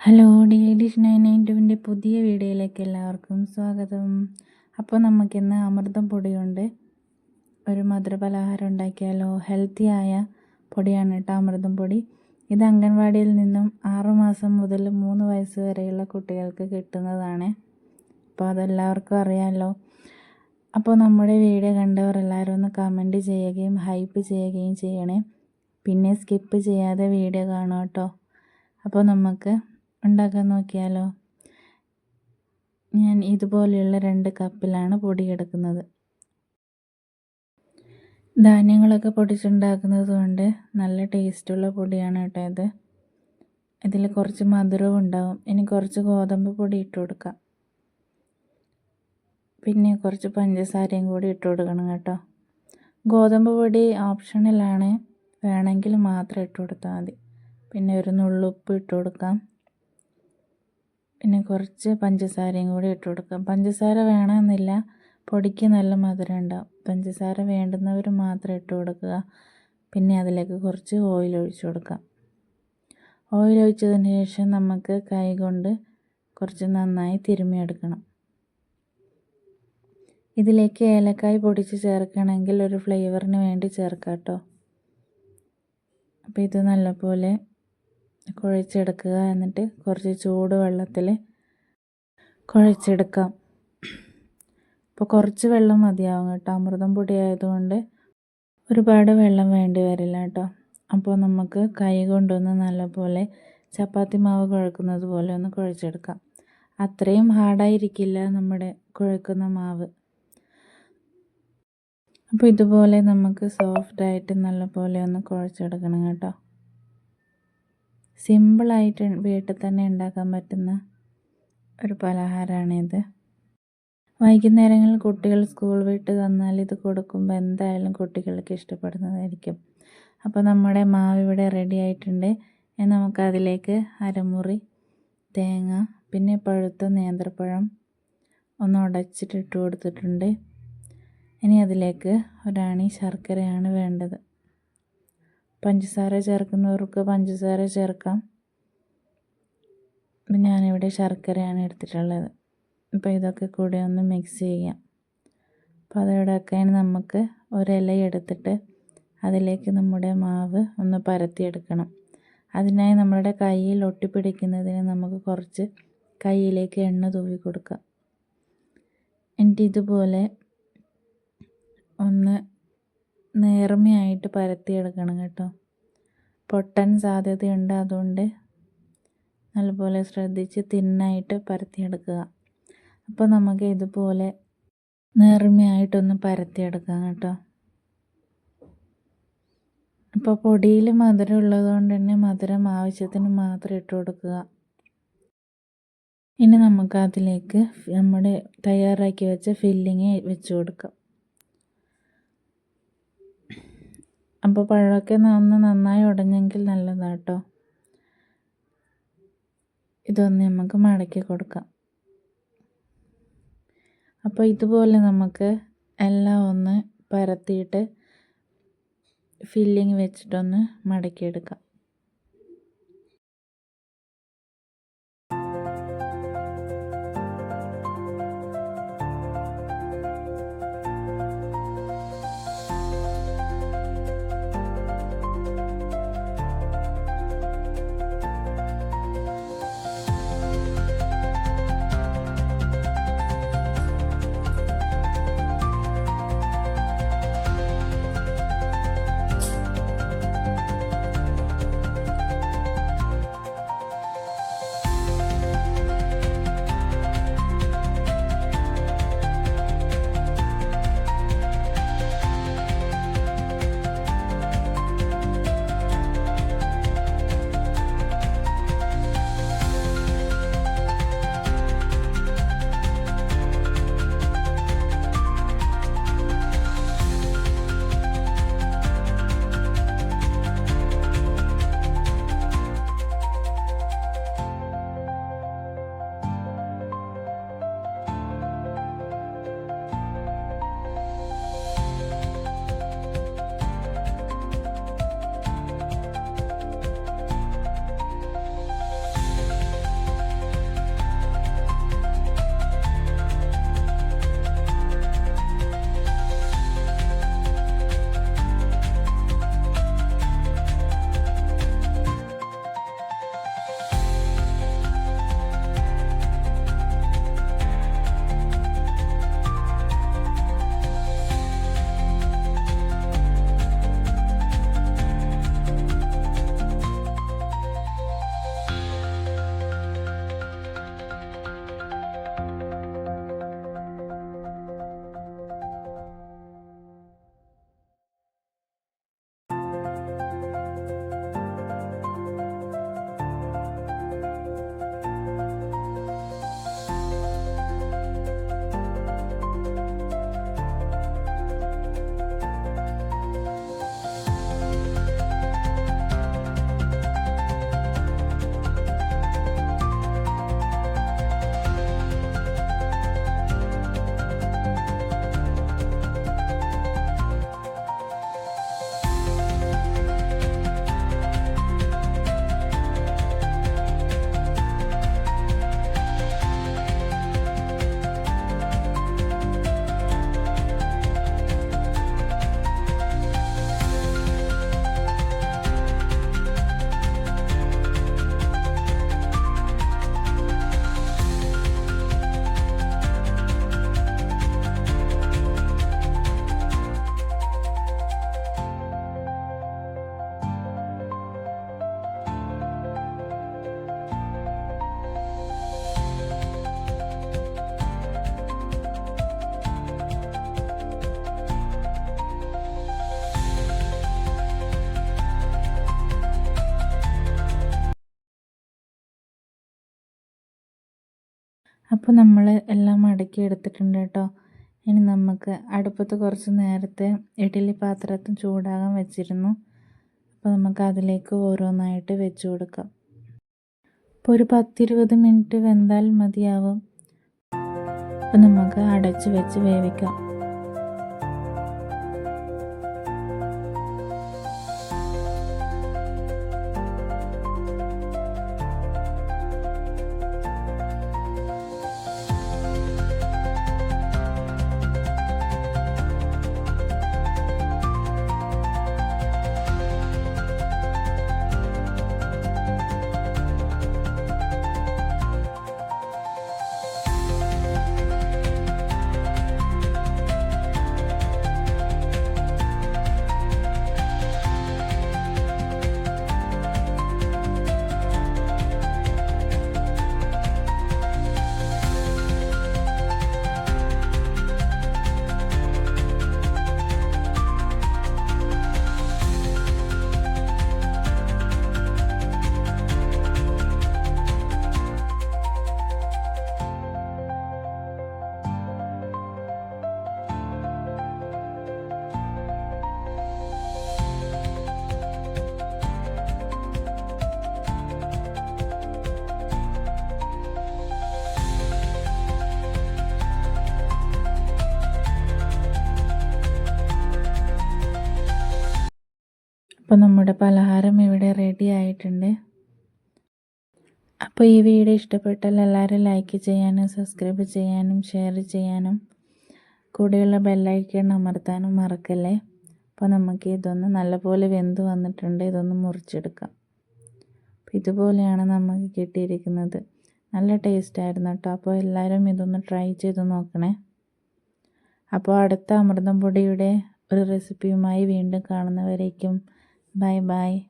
Hello D dish nine nine ടുവിന്റെ പുതിയ വീഡിയോയിലേക്ക് എല്ലാവർക്കും സ്വാഗതം. അപ്പോൾ നമുക്കിന്ന് അമൃതം പൊടി കൊണ്ട് ഒരു മധുരപലഹാരം ഉണ്ടാക്കിയാലോ? ഹെൽത്തി ആയ പൊടിയാണ് കേട്ടോ അമൃതം പൊടി. ഇത് അംഗൻവാടിയിൽ നിന്നും ആറുമാസം മുതൽ മൂന്ന് വയസ്സ് വരെയുള്ള കുട്ടികൾക്ക് കിട്ടുന്നതാണ്. അപ്പോൾ അതെല്ലാവർക്കും അറിയാമല്ലോ അപ്പോൾ നമ്മുടെ വീഡിയോ കണ്ടവർ എല്ലാവരും ഒന്ന് കമന്റ് ചെയ്യുകയും ഹൈപ്പ് ചെയ്യുകയും ചെയ്യണേ. പിന്നെ സ്കിപ്പ് ചെയ്യാതെ വീഡിയോ കാണും കേട്ടോ. അപ്പോൾ നമുക്ക് ഉണ്ടാക്കാൻ നോക്കിയാലോ? ഞാൻ ഇതുപോലെയുള്ള രണ്ട് കപ്പിലാണ് പൊടിയെടുക്കുന്നത് ധാന്യങ്ങളൊക്കെ പൊടിച്ചുണ്ടാക്കുന്നത് കൊണ്ട് നല്ല ടേസ്റ്റുള്ള പൊടിയാണ് കേട്ടോ ഇത്. ഇതിൽ കുറച്ച് മധുരവും ഉണ്ടാവും. ഇനി കുറച്ച് ഗോതമ്പ് പൊടി ഇട്ട് കൊടുക്കാം. പിന്നെ കുറച്ച് പഞ്ചസാരയും കൂടി ഇട്ട് കൊടുക്കണം കേട്ടോ. ഗോതമ്പ് പൊടി ഓപ്ഷണലാണ് വേണമെങ്കിൽ മാത്രം ഇട്ട് കൊടുത്താൽ മതി. പിന്നെ ഒരു നുള്ളുപ്പ് ഇട്ട് കൊടുക്കാം. പിന്നെ കുറച്ച് പഞ്ചസാരയും കൂടി ഇട്ട് കൊടുക്കാം. പഞ്ചസാര വേണമെന്നില്ല. പൊടിക്ക് നല്ല മധുരം ഉണ്ടാവും. പഞ്ചസാര വേണ്ടുന്നവർ മാത്രം ഇട്ട് കൊടുക്കുക. പിന്നെ അതിലേക്ക് കുറച്ച് ഓയിൽ ഒഴിച്ചു കൊടുക്കാം. ഓയിൽ ഒഴിച്ചതിന് ശേഷം നമുക്ക് കൈ കൊണ്ട് കുറച്ച് നന്നായി തിരുമ്മിയെടുക്കണം. ഇതിലേക്ക് ഏലക്കായ് പൊടിച്ച് ചേർക്കണമെങ്കിൽ ഒരു ഫ്ലേവറിന് വേണ്ടി ചേർക്കാം കേട്ടോ. അപ്പോൾ ഇത് നല്ലപോലെ കുഴച്ചെടുക്കുക എന്നിട്ട് കുറച്ച് ചൂട് വെള്ളത്തിൽ കുഴച്ചെടുക്കാം. അപ്പോൾ കുറച്ച് വെള്ളം മതിയാവും കേട്ടോ. അമൃതം പൊടി ആയതുകൊണ്ട് ഒരുപാട് വെള്ളം വേണ്ടി വരില്ല കേട്ടോ. അപ്പോൾ നമുക്ക് കൈ കൊണ്ടൊന്ന് നല്ലപോലെ ചപ്പാത്തി മാവ് കുഴക്കുന്നത് പോലെ ഒന്ന് കുഴച്ചെടുക്കാം. അത്രയും ഹാർഡായിരിക്കില്ല നമ്മുടെ കുഴക്കുന്ന മാവ്. അപ്പോൾ ഇതുപോലെ നമുക്ക് സോഫ്റ്റായിട്ട് നല്ലപോലെ ഒന്ന് കുഴച്ചെടുക്കണം കേട്ടോ. സിമ്പിളായിട്ട് വീട്ടിൽ തന്നെ ഉണ്ടാക്കാൻ പറ്റുന്ന ഒരു പലഹാരമാണിത് വൈകുന്നേരങ്ങളിൽ കുട്ടികൾ സ്കൂൾ വിട്ട് വന്നാൽ ഇത് കൊടുക്കുമ്പോൾ എന്തായാലും കുട്ടികൾക്ക് ഇഷ്ടപ്പെടുന്നതായിരിക്കും. അപ്പോൾ നമ്മുടെ മാവ് ഇവിടെ റെഡി ആയിട്ടുണ്ട്. നമുക്കതിലേക്ക് അരമുറി തേങ്ങ പിന്നെ പഴുത്ത നേന്ത്രപ്പഴം ഒന്ന് ഉടച്ചിട്ടിട്ട് കൊടുത്തിട്ടുണ്ട്. ഇനി അതിലേക്ക് ഒരാണി ശർക്കരയാണ് വേണ്ടത്. പഞ്ചസാര ചേർക്കുന്നവർക്ക് പഞ്ചസാര ചേർക്കാം. ഞാനിവിടെ ശർക്കരയാണ് എടുത്തിട്ടുള്ളത്. അപ്പോൾ ഇതൊക്കെ കൂടെ ഒന്ന് മിക്സ് ചെയ്യാം. അപ്പോൾ അതോടൊക്കെ നമുക്ക് ഒരില എടുത്തിട്ട് അതിലേക്ക് നമ്മുടെ മാവ് ഒന്ന് പരത്തിയെടുക്കണം. അതിനായി നമ്മുടെ കയ്യിൽ ഒട്ടിപ്പിടിക്കുന്നതിന് നമുക്ക് കുറച്ച് കയ്യിലേക്ക് എണ്ണ തൂവി കൊടുക്കാം. എന്നിട്ട് ഇതുപോലെ ഒന്ന് നേർമയായിട്ട് പരത്തിയെടുക്കണം കേട്ടോ. പൊട്ടാൻ സാധ്യതയുണ്ട് അതുകൊണ്ട് നല്ലപോലെ ശ്രദ്ധിച്ച് തിന്നായിട്ട് പരത്തിയെടുക്കുക അപ്പോൾ നമുക്ക് ഇതുപോലെ നേർമയായിട്ടൊന്ന് പരത്തിയെടുക്കാം കേട്ടോ. അപ്പോൾ പൊടിയിൽ മധുരം ഉള്ളതുകൊണ്ട് തന്നെ മധുരം ആവശ്യത്തിന് മാത്രം ഇട്ട് കൊടുക്കുക. ഇനി നമുക്ക് അതിലേക്ക് നമ്മുടെ തയ്യാറാക്കി വെച്ച ഫില്ലിങ് വെച്ച് കൊടുക്കാം. അപ്പോൾ പഴമൊക്കെ ഒന്ന് നന്നായി ഉടഞ്ഞെങ്കിൽ നല്ലതാണ് കേട്ടോ ഇതൊന്ന് നമുക്ക് മടക്കി കൊടുക്കാം. അപ്പോൾ ഇതുപോലെ നമുക്ക് എല്ലാം ഒന്ന് പരത്തിയിട്ട് ഫില്ലിങ് വെച്ചിട്ടൊന്ന് മടക്കിയെടുക്കാം. അപ്പോൾ നമ്മൾ എല്ലാം മടക്കി എടുത്തിട്ടുണ്ട് കേട്ടോ. ഇനി നമുക്ക് അടുപ്പത്ത് കുറച്ച് നേരത്തെ ഇഡ്ഡലി പാത്രത്തിൽ ചൂടാകാൻ വെച്ചിരുന്നു. അപ്പോൾ നമുക്ക് അതിലേക്ക് ഓരോന്നായിട്ട് വെച്ച് കൊടുക്കാം. അപ്പോൾ ഒരു പത്തിരുപത് മിനിറ്റ് വെന്താൽ മതിയാവും. അപ്പോൾ നമുക്ക് അടച്ച് വെച്ച് വേവിക്കാം. അപ്പോൾ നമ്മുടെ പലഹാരം ഇവിടെ റെഡി ആയിട്ടുണ്ട്. അപ്പോൾ ഈ വീഡിയോ ഇഷ്ടപ്പെട്ടാൽ എല്ലാവരും ലൈക്ക് ചെയ്യാനും സബ്സ്ക്രൈബ് ചെയ്യാനും ഷെയർ ചെയ്യാനും കൂടെയുള്ള ബെല്ലൈക്കൺ അമർത്താനും മറക്കല്ലേ? അപ്പോൾ നമുക്ക് ഇതൊന്ന് നല്ലപോലെ വെന്ത് വന്നിട്ടുണ്ട്. ഇതൊന്ന് മുറിച്ചെടുക്കാം. ഇതുപോലെയാണ് നമുക്ക് കിട്ടിയിരിക്കുന്നത്. നല്ല ടേസ്റ്റ് ആയിരുന്നു കേട്ടോ അപ്പോൾ എല്ലാവരും ഇതൊന്ന് ട്രൈ ചെയ്ത് നോക്കണേ. അപ്പോൾ അടുത്ത അമൃതം പൊടിയുടെ ഒരു റെസിപ്പിയുമായി വീണ്ടും കാണുന്നവരേക്കും Bye bye.